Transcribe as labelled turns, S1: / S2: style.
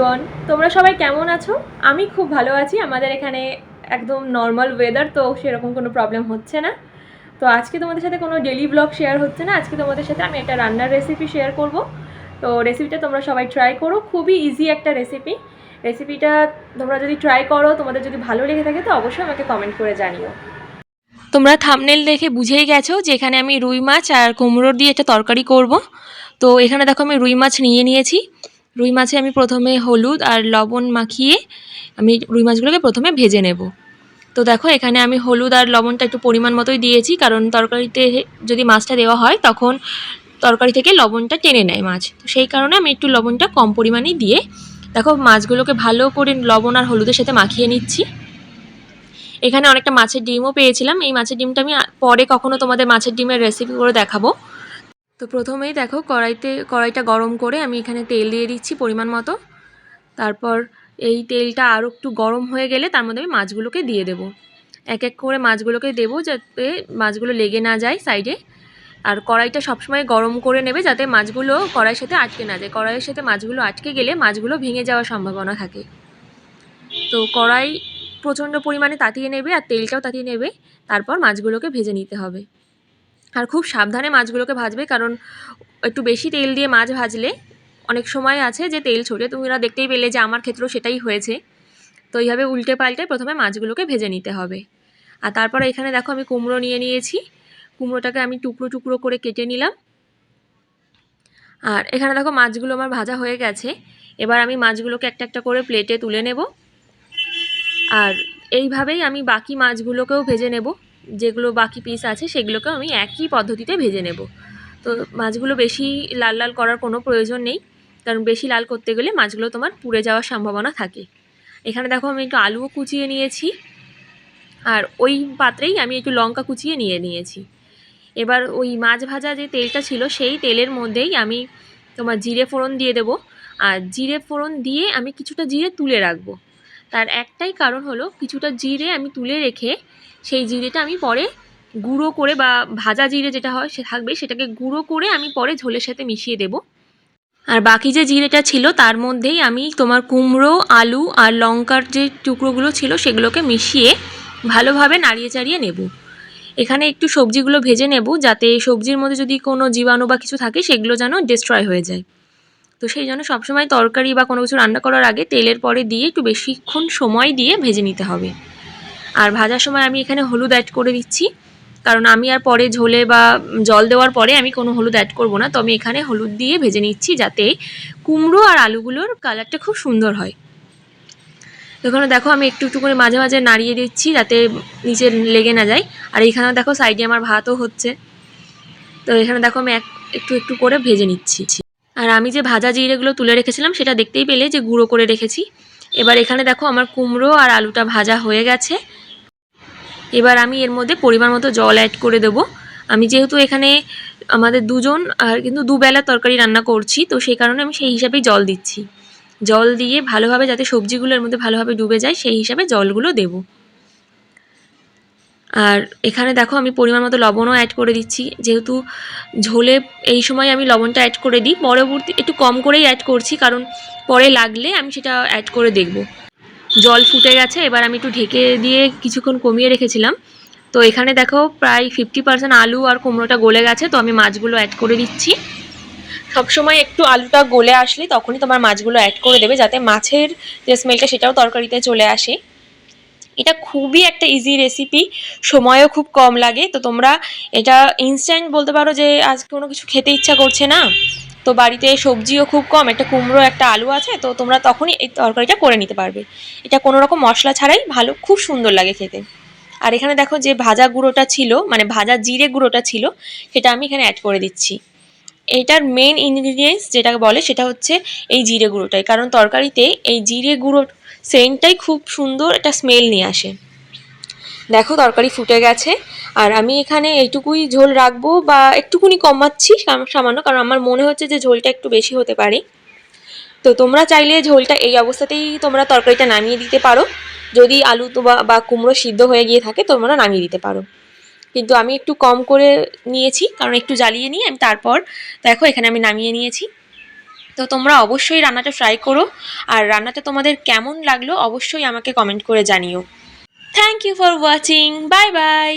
S1: Everyone তোমরা সবাই কেমন আছো? আমি খুব ভালো আছি। আমাদের এখানে একদম নর্মাল ওয়েদার তো সেরকম কোনো প্রবলেম হচ্ছে না। তো আজকে তোমাদের সাথে কোনো ডেলি ব্লগ শেয়ার হচ্ছে না। আজকে তোমাদের সাথে আমি একটা রান্নার রেসিপি শেয়ার করব। তো রেসিপিটা তোমরা সবাই ট্রাই করো। খুবই ইজি একটা রেসিপি রেসিপিটা তোমরা যদি ট্রাই করো, তোমাদের যদি ভালো লেগে থাকে, তো অবশ্যই আমাকে কমেন্ট করে জানিও। তোমরা থামনেল দেখে বুঝেই গেছো যে এখানে আমি রুই মাছ আর কুমড়োর দিয়ে একটা তরকারি করব। তো এখানে দেখো আমি রুই মাছ নিয়ে নিয়েছি। রুই মাছে আমি প্রথমে হলুদ আর লবণ মাখিয়ে আমি রুই মাছগুলোকে প্রথমে ভেজে নেব। তো দেখো, এখানে আমি হলুদ আর লবণটা একটু পরিমাণ মতোই দিয়েছি, কারণ তরকারিতে যদি মাছটা দেওয়া হয়, তখন তরকারি থেকে লবণটা টেনে নেয় মাছ। তো সেই কারণে আমি একটু লবণটা কম পরিমাণেই দিয়ে, দেখো, মাছগুলোকে ভালো করে লবণ আর হলুদের সাথে মাখিয়ে নিচ্ছি। এখানে অনেকটা মাছের ডিমও পেয়েছিলাম। এই মাছের ডিমটা আমি পরে কখনো তোমাদের মাছের ডিমের রেসিপি করে দেখাবো। তো প্রথমেই দেখো কড়াইতে, কড়াইটা গরম করে আমি এখানে তেল দিয়ে দিচ্ছি পরিমাণ মতো। তারপর এই তেলটা আরও একটু গরম হয়ে গেলে তার মধ্যে আমি মাছগুলোকে দিয়ে দেবো। এক এক করে মাছগুলোকে দেবো যাতে মাছগুলো লেগে না যায় সাইডে। আর কড়াইটা সবসময় গরম করে নেবে যাতে মাছগুলো কড়াইয়ের সাথে আটকে না যায়। কড়াইয়ের সাথে মাছগুলো আটকে গেলে মাছগুলো ভেঙে যাওয়ার সম্ভাবনা থাকে। তো কড়াই প্রচণ্ড পরিমাণে তাতিয়ে নেবে আর তেলটাও তাতিয়ে নেবে। তারপর মাছগুলোকে ভেজে নিতে হবে। আর খুব সাবধানে মাছগুলোকে ভাজবে, কারণ একটু বেশি তেল দিয়ে মাছ ভাজলে অনেক সময় আছে যে তেল ছোটে তোমরা দেখতেই পেলে যে আমার ক্ষেত্রেও সেটাই হয়েছে। তো এইভাবে উল্টে পাল্টে প্রথমে মাছগুলোকে ভেজে নিতে হবে। আর তারপরে এখানে দেখো আমি কুমড়ো নিয়ে নিয়েছি। কুমড়োটাকে আমি টুকরো টুকরো করে কেটে নিলাম। আর এখানে দেখো মাছগুলো আমার ভাজা হয়ে গেছে। এবার আমি মাছগুলোকে একটা একটা করে প্লেটে তুলে নেব। আর এইভাবেই আমি বাকি মাছগুলোকেও ভেজে নেব। যেগুলো বাকি পিস আছে সেগুলোকেও আমি একই পদ্ধতিতে ভেজে নেব। তো মাছগুলো বেশি লাল লাল করার কোনো প্রয়োজন নেই, কারণ বেশি লাল করতে গেলে মাছগুলো তোমার পুড়ে যাওয়ার সম্ভাবনা থাকে। এখানে দেখো আমি একটু আলুও কুচিয়ে নিয়েছি, আর ওই পাত্রেই আমি একটু লঙ্কা কুচিয়ে নিয়ে নিয়েছি। এবার ওই মাছ ভাজা যে তেলটা ছিল সেই তেলের মধ্যেই আমি তোমার জিরে ফোড়ন দিয়ে দেবো, আর জিরে ফোড়ন দিয়ে আমি কিছুটা জিরে তুলে রাখব। তার একটাই কারণ হলো কিছুটা জিরে আমি তুলে রেখে সেই জিরেটা আমি পরে গুঁড়ো করে বা ভাজা জিরে যেটা হয় সে থাকবে সেটাকে গুঁড়ো করে আমি পরে ঝোলের সাথে মিশিয়ে দেব। আর বাকি যে জিরেটা ছিল তার মধ্যেই আমি তোমার কুমড়ো, আলু আর লঙ্কার যে টুকরোগুলো ছিল সেগুলোকে মিশিয়ে ভালোভাবে নাড়িয়ে চাড়িয়ে নেব। এখানে একটু সবজিগুলো ভেজে নেব যাতে সবজির মধ্যে যদি কোনো জীবাণু বা কিছু থাকে সেগুলো যেন ডিস্ট্রয় হয়ে যায়। তো সেই জন্য সবসময় তরকারি বা কোনো কিছু রান্না করার আগে তেলের পরে দিয়ে একটু বেশিক্ষণ সময় দিয়ে ভেজে নিতে হবে। আর ভাজার সময় আমি এখানে হলুদ অ্যাড করে দিচ্ছি। কারণ আমি আর পরে ঝোলে বা জল দেওয়ার পরে আমি কোনো হলুদ অ্যাড করব না। তো আমি এখানে হলুদ দিয়ে ভেজে নিচ্ছি যাতে কুমড়ো আর আলুগুলোর কালারটা খুব সুন্দর হয়। এখানে দেখো আমি একটু একটু করে মাঝে মাঝে নাড়িয়ে দিচ্ছি যাতে নিচে লেগে না যায়। আর এইখানে দেখো সাইডে আমার ভাতও হচ্ছে। তো এখানে দেখো আমি এক একটু একটু করে ভেজে নিচ্ছি। আমি যে ভাজা জিরেগুলো তুলে রেখেছিলাম, সেটা দেখতেই পেলে যে গুঁড়ো করে রেখেছি। এবার এখানে দেখো আমার কুমড়ো আর আলুটা ভাজা হয়ে গেছে। এবার আমি এর মধ্যে পরিমাণ মতো জল অ্যাড করে দেবো। আমি যেহেতু এখানে আমাদের দুজন, আর কিন্তু দুবেলা তরকারি রান্না করছি, তো সেই কারণে আমি সেই হিসাবেই জল দিচ্ছি। জল দিয়ে ভালোভাবে যাতে সবজিগুলো এর মধ্যে ভালোভাবে ডুবে যায়, সেই হিসাবে জলগুলো দেবো। আর এখানে দেখো আমি পরিমাণ মতো লবণও অ্যাড করে দিচ্ছি। যেহেতু ঝোলে এই সময় আমি লবণটা অ্যাড করে দিই, পরবর্তী একটু কম করেই অ্যাড করছি, কারণ পরে লাগলে আমি সেটা অ্যাড করে দেখব। জল ফুটে গেছে, এবার আমি একটু ঢেকে দিয়ে কিছুক্ষণ কমিয়ে রেখেছিলাম। তো এখানে দেখো প্রায় ফিফটি পার্সেন্ট আলু আর কুমড়োটা গলে গেছে, তো আমি মাছগুলো অ্যাড করে দিচ্ছি। সবসময় একটু আলুটা গলে আসলে তখনই তোমার মাছগুলো অ্যাড করে দেবে, যাতে মাছের যে স্মেলটা সেটাও তরকারিতে চলে আসে। এটা খুবই একটা ইজি রেসিপি সময়ও খুব কম লাগে। তো তোমরা এটা ইনস্ট্যান্ট বলতে পারো যে আজ কোনো কিছু খেতে ইচ্ছা করছে না। তো বাড়িতে সবজিও খুব কম, একটা কুমড়ো, একটা আলু আছে, তো তোমরা তখনই এই তরকারিটা করে নিতে পারবে। এটা কোনো রকম মশলা ছাড়াই ভালো, খুব সুন্দর লাগে খেতে। আর এখানে দেখো যে ভাজা গুঁড়োটা ছিল মানে ভাজা জিরে গুঁড়োটা ছিল, সেটা আমি এখানে অ্যাড করে দিচ্ছি। এটার মেন ইনগ্রিডিয়েন্টস যেটাকে বলে সেটা হচ্ছে এই জিরে গুঁড়োটাই। কারণ তরকারিতে এই জিরে গুঁড়োর সেন্টটাই খুব সুন্দর একটা স্মেল নিয়ে আসে। দেখো তরকারি ফুটে গেছে। আর আমি এখানে এইটুকুই ঝোল রাখব বা একটুকুনি কমাচ্ছি সাম- সামান্য, কারণ আমার মনে হচ্ছে যে ঝোলটা একটু বেশি হতে পারে। তো তোমরা চাইলে ঝোলটা এই অবস্থাতেই তোমরা তরকারিটা নামিয়ে দিতে পারো। যদি আলু বা কুমড়ো সিদ্ধ হয়ে গিয়ে থাকে তোমরা নামিয়ে দিতে পারো। কিন্তু আমি একটু কম করে নিয়েছি, কারণ একটু জ্বালিয়ে নিয়ে আমি তারপর দেখো এখানে আমি নামিয়ে নিয়েছি। তো তোমরা অবশ্যই রান্নাটা ট্রাই করো, আর রান্নাটা তোমাদের কেমন লাগল অবশ্যই আমাকে কমেন্ট করে জানিও। Thank you for watching bye bye